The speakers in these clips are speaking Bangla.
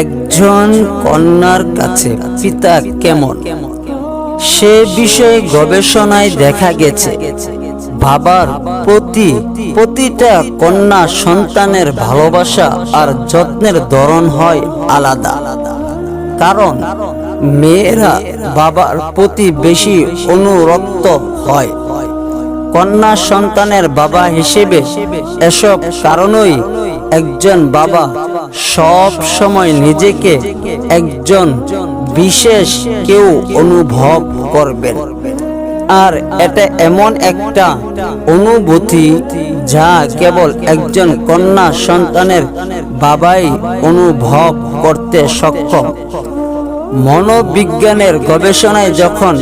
একজন কন্যার কাছে পিতা কেমন? সে বিষয়ে গবেষণায় দেখা গেছে, বাবার প্রতি প্রতিটা কন্যা সন্তানের ভালোবাসা আর যত্নের ধরন হয় আলাদা। কারণ মেয়েরা বাবার প্রতি বেশি অনুরক্ত হয়। কন্যা সন্তানের বাবা হিসেবে এসব কারণই একজন বাবা সব সময় নিজেকে একজন বিশেষ কেউ অনুভব করবেন। আর এটা এমন একটা অনুভূতি যা কেবল একজন কন্যা সন্তানের বাবাই অনুভব করতে সক্ষম। মনোবিজ্ঞানের গবেষণায় যখন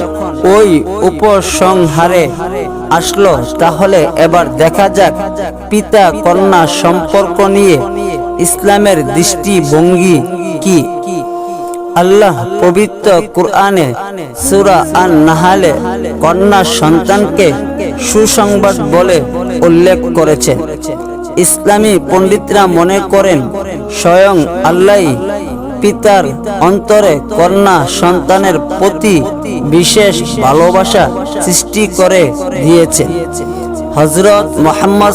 ওই উপসংহারে আসলো, তাহলে এবার দেখা যাক পিতা কন্যা সম্পর্ক নিয়ে ইসলামের দৃষ্টিভঙ্গি কি? আল্লাহ পবিত্র কুরআনে সূরা আন নাহালে কন্যা সন্তানকে সুসংবাদ বলে উল্লেখ করেছে। ইসলামী পণ্ডিতরা মনে করেন, স্বয়ং আল্লাহ পিতার অন্তরে কন্যা সন্তানের প্রতি বিশেষ ভালোবাসা সৃষ্টি করে দিয়েছে। হজরত মোহাম্মদ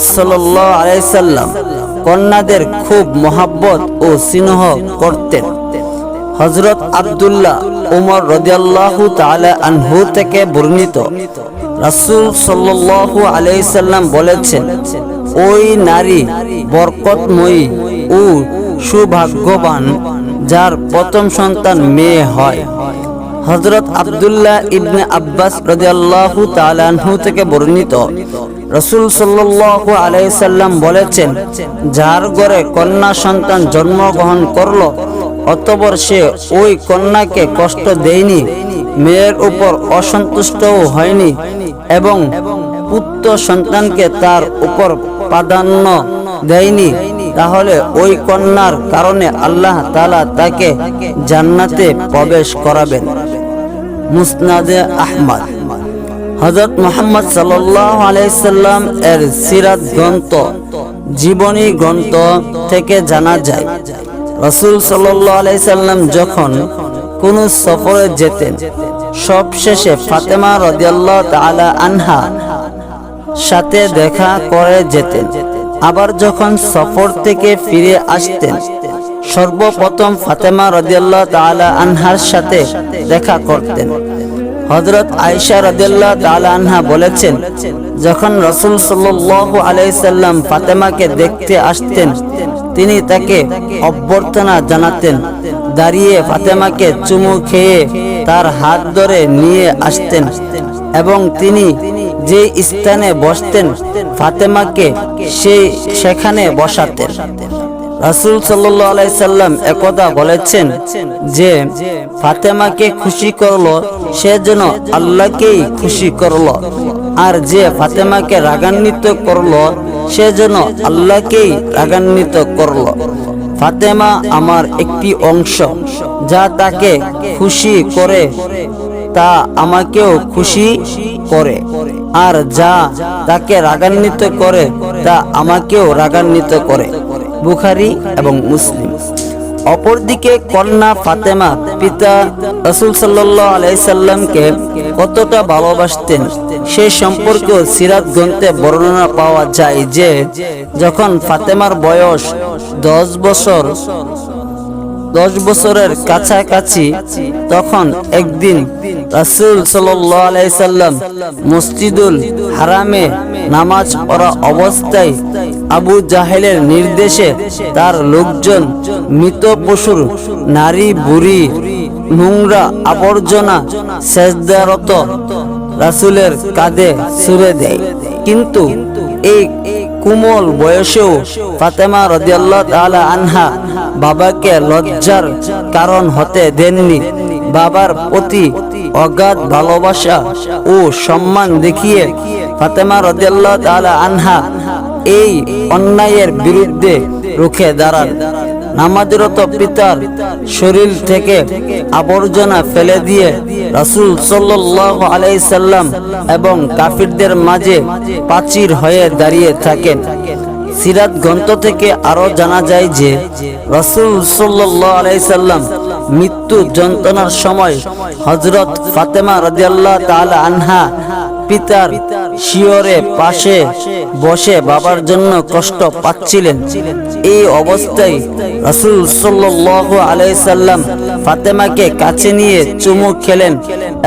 আলাইসাল্লাম কন্যাদের খুব মহাব্বত ও স্নেহ করতেন। হজরত আব্দুল্লাহ উমর রদিয়াল্লাহু তাআলা আনহু থেকে বর্ণিত। রাসূল সাল্লাল্লাহু আলাইহি সাল্লাম বলেছেন, ওই নারী বরকতময়ী ও সুভাগ্যবান, যার প্রথম সন্তান মেয়ে হয়। হজরত আব্দুল্লাহ ইবনে আব্বাস রাদিয়াল্লাহু তাআলা আনহু থেকে বর্ণিত। রসুল সাল্লাল্লাহু আলাইহি সাল্লাম বলেছেন, যার ঘরে কন্যা সন্তান জন্মগ্রহণ করল, অতপর সে ওই কন্যাকে কষ্ট দেয়নি, মেয়ের উপর অসন্তুষ্টও হয়নি এবং পুত্র সন্তানকে তার উপর প্রাধান্য দেয়নি। তাহলে ওই কন্যার কারণে আল্লাহ তালা তাকে জান্নাতে প্রবেশ করাবেন। মুসনাদে আহমদ। হজরত মোহাম্মদ সাল্লাহ আলাইসাল্লাম এর সিরাত গ্রন্থ, জীবনী গ্রন্থ থেকে জানা যায়, রসুল সাল্লাম যখন কোন সফরে যেতেন, সবশেষে ফাতেমা রদিয়াল্লাহ আনহা সাথে দেখা করে যেতেন। আবার যখন সফর থেকে ফিরে আসতেন সর্বপ্রথম ফাতেমা রদিয়াল্লাহ তালা আনহার সাথে দেখা করতেন। হজরত আয়সা রদিয়াল্লাহ তালা আনহা বলেছেন, যখন রসুল সাল্লাহ আলাইসাল্লাম ফাতেমাকে দেখতে আসতেন, তিনি তাকে অভ্যর্থনা জানাতেন, দাঁড়িয়ে ফাতেমাকে চুমু খেয়ে তার হাত ধরে নিয়ে আসতেন এবং তিনি যে স্থানে বসতেন, ফাতেমাকে সেই সেখানে বসাতেন। রাসুল সাল্লাহ সাল্লাম একদা বলেছেন যে ফাতেমাকে খুশি করল, সে যেন আল্লাহকেই খুশি করল। আর যে ফাতেমাকে রাগান্বিত করল, সে যেন আল্লাহকেই রাগান্বিত করল। ফাতেমা আমার একটি অংশ, যা তাকে খুশি করে, তা আমাকেও খুশি করে। আর যা তাকে রাগান্বিত করে, তা আমাকেও রাগান্বিত করে। বুখারি এবং মুসলিম। অপরদিকে কন্যা ফাতেমা, পিতা রসুল সাল্লাহ আলাইসাল্লামকে কতটা ভালোবাসতেন, সে সম্পর্কে সিরাত গ্রন্থে বর্ণনা পাওয়া যায় যে, যখন ফাতেমার বয়স দশ বছর দশ বছরের কাছাকাছি তখন একদিন রাসুল সাল্লাম মসজিদুল হারামে নামাজ পড়া অবস্থায় আবু জাহেলের নির্দেশে তার লোকজন মৃত পশুর নারী, বুড়ি, নোংরা আবর্জনা সেজদারত রাসুলের কাঁধে ছুড়ে দেয়। কিন্তু এই কুমল বয়সেও ফাতেমা রদিয়াল্লাহ তালা আনহা বাবাকে লজ্জার কারণ হতে দেননি। বাবার প্রতি অগাধ ভালোবাসা ও সম্মান দেখিয়ে ফাতেমা রদিয়াল্লাহ তালা আনহা এই অন্যায়ের বিরুদ্ধে রুখে দাঁড়ান। নামাজরত পিতার শরীর থেকে আবর্জনা ফেলে দিয়ে রাসুল সাল্লাহ আলাইসাল্লাম এবং কাফিরদের মাঝে প্রাচীর হয়ে দাঁড়িয়ে থাকেন। সিরাত গ্রন্থ থেকে আরও জানা যায় যে রসুল আলাইসাল্লাম মৃত্যু যন্ত্রণার সময় হজরত ফাতেমা রাদিয়াল্লাহ তাআলা আনহা পিতার শিওরে পাশে বসে বাবার জন্য কষ্ট পাচ্ছিলেন। এই অবস্থায় রসুল সাল্লাহ আলাইসাল্লাম ফাতেমাকে কাছে নিয়ে চুমু খেলেন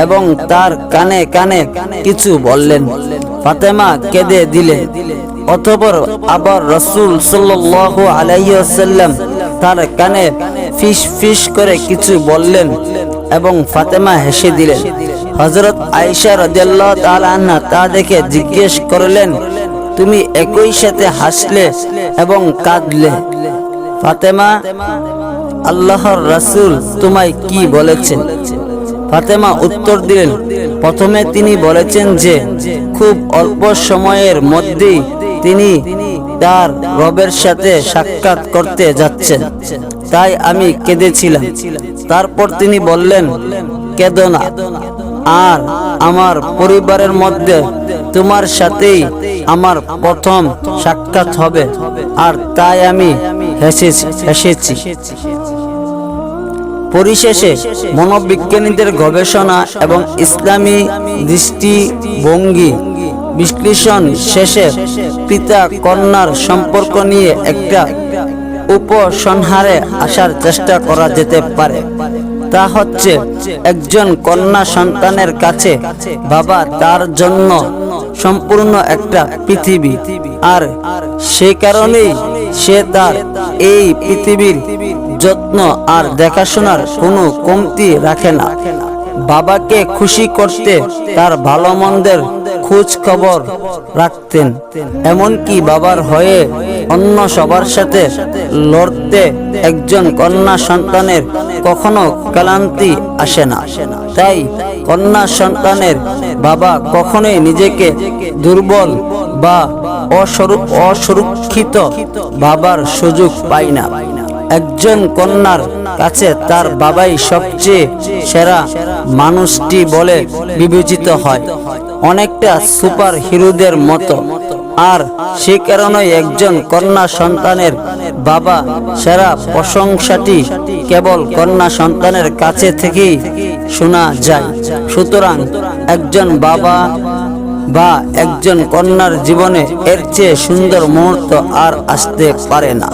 এবং তার কানে কানে কিছু বললেন। ফাতেমা কেঁদে দিলেন অতপর আবার রসুল সাল্লাহ আলাইসাল্লাম তার কানে ফিস ফিস করে কিছু বললেন এবং ফাতেমা হেসে দিলেন। হজরত আয়েশা তাআলা তা দেখে জিজ্ঞেস করলেন, তুমি একই সাথে হাসলে এবং কাঁদলে? ফাতেমা, আল্লাহর রাসূল তোমায় কি বলেছেন? ফাতেমা উত্তর দিলেন, প্রথমে তিনি বলেছেন যে, খুব অল্প সময়ের মধ্যেই তিনি তার রবের সাথে সাক্ষাৎ করতে যাচ্ছেন। তাই আমি কেঁদেছিলাম। তারপর তিনি বললেন, কেঁদো না। আর আমার পরিবারের মধ্যে তোমার সাথেই আমার প্রথম সাক্ষাৎ হবে। আর তাই আমি হেসেছি পরিশেষে মনোবিজ্ঞানীদের গবেষণা এবং ইসলামী দৃষ্টিভঙ্গি বিশ্লেষণ শেষে পিতা কন্যার সম্পর্ক নিয়ে একটা উপসংহারে আসার চেষ্টা করা যেতে পারে। তা হচ্ছে একজন কন্যা সন্তানের কাছে বাবা তার জন্য সম্পূর্ণ একটা পৃথিবী। আর সে কারণেই সে তার এই পৃথিবীর যত্ন আর দেখাশোনার কোনো কমতি রাখে না। বাবাকে খুশি করতে তার ভালো মন্দের খোঁজ খবর রাখতেন। এমনকি বাবার হয়ে অন্য সবার সাথে লড়তে একজন কন্যা সন্তানের কখনো ক্লান্তি আসে না। তাই কন্যা সন্তানের বাবা কখনোই নিজেকে দুর্বল বা অসরু- অসুরক্ষিত বাবার সুযোগ পায় না। একজন কন্যার কাছে তার বাবাই সবচেয়ে সেরা মানুষটি বলে বিবেচিত হয়। অনেকটা সুপার হিরোদের মতো। আর সে কারণে একজন কন্যা সন্তানের বাবা সেরা প্রশংসাটি কেবল কন্যা সন্তানের কাছে থেকেই শোনা যায়। সুতরাং একজন বাবা বা একজন কন্যার জীবনে এর চেয়ে সুন্দর মুহূর্ত আর আসতে পারে না।